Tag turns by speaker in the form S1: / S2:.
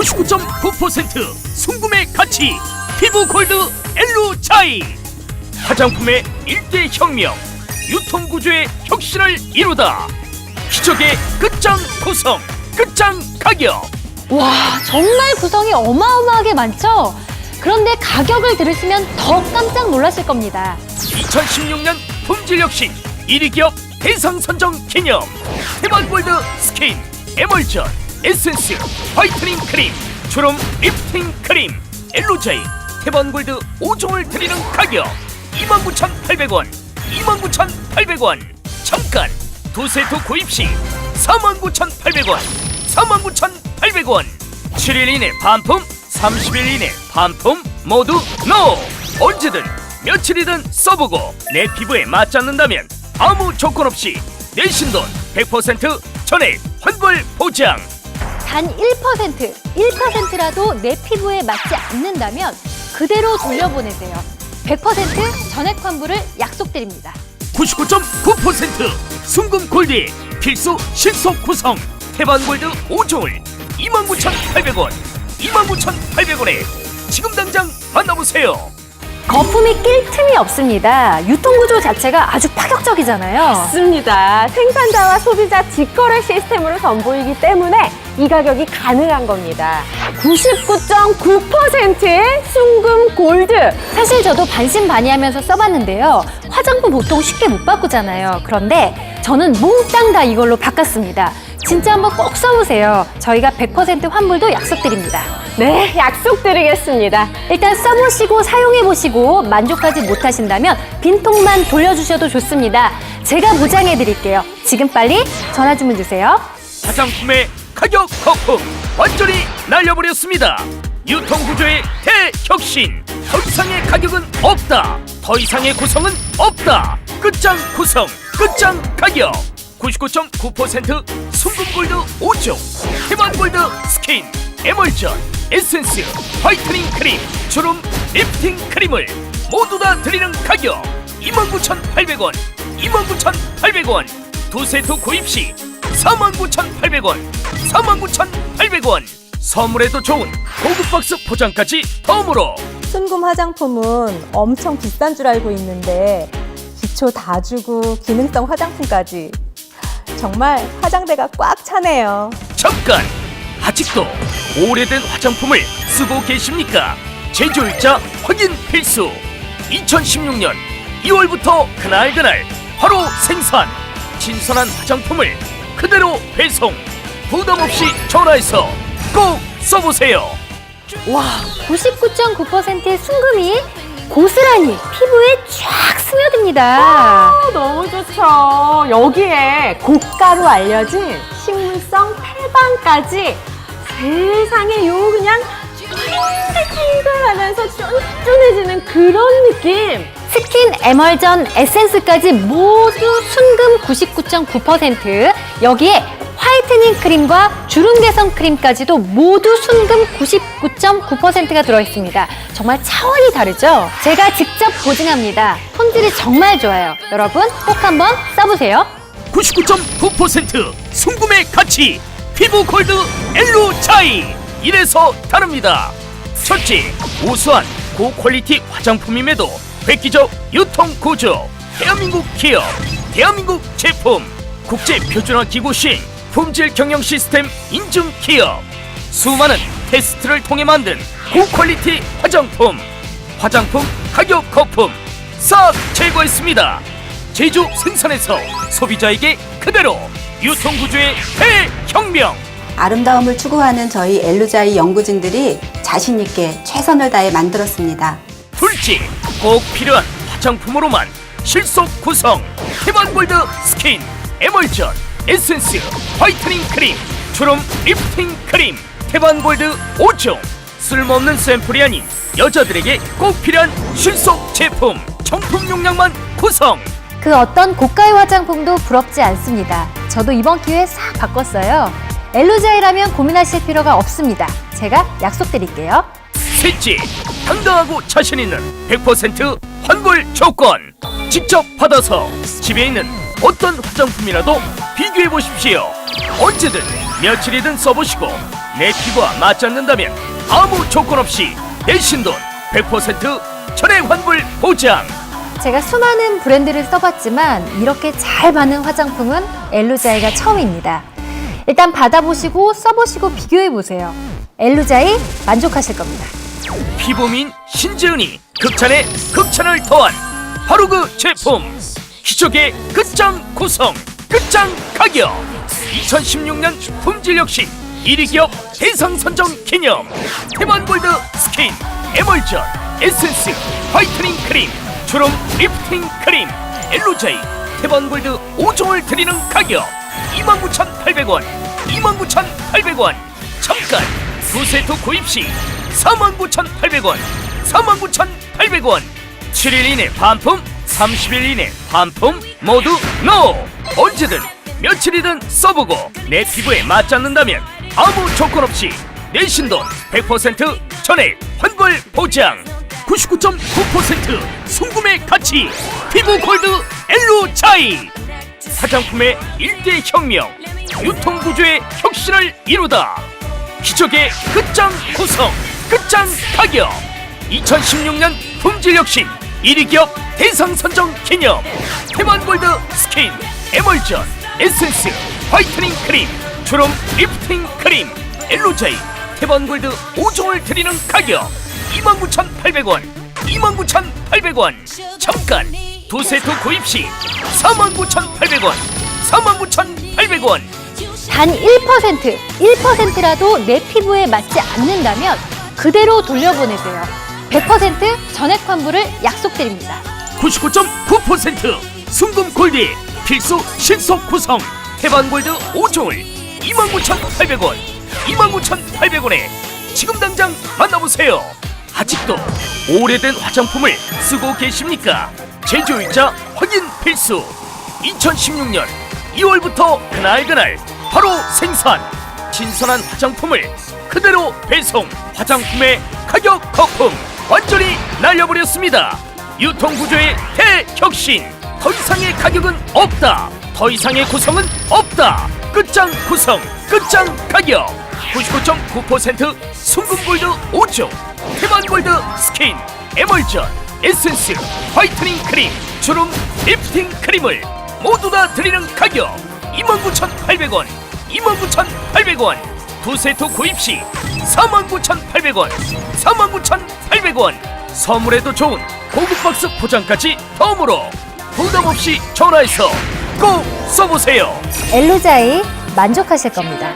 S1: 99.9% 순금의 가치 피부 골드 엘루 차이. 화장품의 일대 혁명 유통 구조의 혁신을 이루다. 기적의 끝장 구성 끝장 가격.
S2: 와, 정말 구성이 어마어마하게 많죠? 그런데 가격을 들으시면 더 깜짝 놀라실 겁니다.
S1: 2016년 품질 혁신 1위 기업 대상 선정 기념. 해방골드 스킨 에멀전 에센스 화이트닝 크림 주름 리프팅 크림 엘로자이 해방골드 5종을 드리는 가격 29,800원 29,800원. 잠깐 두 세트 구입 시 49,800원 49,800원. 7일 이내 반품 30일 이내 반품 모두 NO 언제든 며칠이든 써보고 내 피부에 맞지 않는다면 아무 조건 없이 내신 돈 100% 전액 환불 보장
S2: 단 1%, 1%라도 내 피부에 맞지 않는다면 그대로 돌려보내세요. 100% 전액 환불을 약속드립니다.
S1: 99.9% 순금 골드 필수 신속 구성 태반 골드 5종을 29,800원 29,800원에 지금 당장 만나보세요
S2: 거품이 낄 틈이 없습니다. 유통구조 자체가 아주 파격적이잖아요.
S3: 맞습니다. 생산자와 소비자 직거래 시스템으로 선보이기 때문에 이 가격이 가능한 겁니다. 99.9%의 순금 골드.
S2: 사실 저도 반신반의하면서 써봤는데요. 화장품 보통 쉽게 못 바꾸잖아요. 그런데 저는 몽땅 다 이걸로 바꿨습니다. 진짜 한번 꼭 써보세요. 저희가 100% 환불도 약속드립니다.
S3: 네, 약속드리겠습니다.
S2: 일단 써보시고 사용해보시고 만족하지 못하신다면 빈통만 돌려주셔도 좋습니다. 제가 보장해드릴게요. 지금 빨리 전화 주문 주세요.
S1: 화장품의 가격 거품 완전히 날려버렸습니다. 유통 구조의 대혁신. 더 이상의 가격은 없다. 더 이상의 구성은 없다. 끝장 구성 끝장 가격. 99.9% 순금골드 5종 해방골드 스킨 에멀전 에센스 화이트닝 크림 주름 리프팅 크림을 모두 다 드리는 가격. 29,800원 29,800원. 두 세트 구입 시 49,800원. 49,800원. 선물에도 좋은 고급 박스 포장까지 덤으로.
S4: 순금 화장품은 엄청 비싼 줄 알고 있는데 기초 다 주고 기능성 화장품까지. 정말 화장대가 꽉 차네요.
S1: 잠깐! 아직도 오래된 화장품을 쓰고 계십니까? 제조일자 확인 필수. 2016년 2월부터 그날그날 바로 생산. 신선한 화장품을 그대로 배송 부담 없이 전화해서 꼭 써보세요
S2: 와, 99.9%의 순금이 고스란히 피부에 쫙 스며듭니다.
S3: 아, 너무 좋죠. 여기에 고가로 알려진 식물성 탈방까지 세상에 요 그냥 탱글탱글하면서 쫀쫀해지는 그런 느낌.
S2: 스킨 에멀전 에센스까지 모두 순금 99.9% 여기에 화이트닝 크림과 주름 개선 크림까지도 모두 순금 99.9%가 들어있습니다. 정말 차원이 다르죠? 제가 직접 보증합니다. 품질이 정말 좋아요. 여러분 꼭 한번 써보세요.
S1: 99.9% 순금의 가치 피부 골드 엘루 차이 이래서 다릅니다 첫째 우수한 고퀄리티 화장품임에도 획기적 유통 구조 대한민국 기업 대한민국 제품 국제 표준화 기구 시행 품질 경영 시스템 인증 기업. 수많은 테스트를 통해 만든 고퀄리티 화장품 화장품 가격 거품 싹 제거했습니다. 제조 생산에서 소비자에게 그대로 유통 구조의 대혁명.
S5: 아름다움을 추구하는 저희 엘루자이 연구진들이 자신 있게 최선을 다해 만들었습니다.
S1: 둘째 꼭 필요한 화장품으로만 실속 구성 해방골드 스킨 에멀전 에센스 화이트닝 크림 주름 리프팅 크림 해방골드 5종 쓸모없는 샘플이 아닌 여자들에게 꼭 필요한 실속 제품 정품 용량만 구성
S2: 그 어떤 고가의 화장품도 부럽지 않습니다. 저도 이번 기회에 싹 바꿨어요. 엘루자이라면 고민하실 필요가 없습니다. 제가 약속드릴게요.
S1: 셋째, 당당하고 자신 있는 100% 환불 조건. 직접 받아서 집에 있는 어떤 화장품이라도 비교해 보십시오. 언제든 며칠이든 써보시고 내 피부와 맞지 않는다면 아무 조건 없이 내신 돈 100% 전액 환불 보장
S2: 제가 수많은 브랜드를 써봤지만 이렇게 잘 받는 화장품은 엘루자이가 처음입니다. 일단 받아보시고 써보시고 비교해보세요. 엘루자이 만족하실 겁니다.
S1: 피부민 신재은이 극찬에 극찬을 더한 바로 그 제품. 기적의 끝장 구성 끝장 가격. 2016년 품질 혁신 1위 기업 대상 선정 기념 태반골드 스킨 에멀전 에센스 화이트닝 크림 주름 리프팅 크림 엘로자이 태반골드 5종을 드리는 가격 29,800원 29,800원. 잠깐 두 세트 구입 시 49,800원 49,800원. 7일 이내 반품 30일 이내 반품 모두 NO 언제든 며칠이든 써보고 내 피부에 맞지 않는다면 아무 조건 없이 내신 돈 100% 전액 환불 보장. 99.9% 순구매 가치 피부 골드 엘로 차이. 화장품의 일대 혁명 유통구조의 혁신을 이루다 기적의 끝장 구성 끝장 가격. 2016년 품질 혁신 1위 기업 대상 선정 기념. 태반골드 스킨 에멀전 에센스 화이트닝 크림 주름 리프팅 크림 엘로자이. 태반골드 5종을 드리는 가격. 29,800원 29,800원. 잠깐 두 세트 구입 시 49,800원 49,800원
S2: 단 1%, 1%라도 내 피부에 맞지 않는다면 그대로 돌려보내세요. 100% 전액 환불을 약속드립니다.
S1: 99.9% 순금 골드 필수 신속 구성 태반 골드 5종을 29,800원 29,800원에 지금 당장 만나보세요 아직도 오래된 화장품을 쓰고 계십니까 제조일자 확인 필수 2016년 2월부터 그날그날 바로 생산. 신선한 화장품을 그대로 배송. 화장품의 가격 거품 완전히 날려버렸습니다. 유통구조의 대혁신. 더 이상의 가격은 없다. 더 이상의 구성은 없다. 끝장 구성 끝장 가격. 99.9% 순금골드 5종 태반골드 스킨 에멀전 에센스 화이트닝 크림 주름 리프팅 크림을 모두 다 드리는 가격. 29,800원 29,800원 두 세트 구입 시 49,800원 49,800원 선물에도 좋은 고급 박스 포장까지 덤으로 부담 없이 전화해서 꼭 써보세요.
S2: 엘루자이 만족하실 겁니다.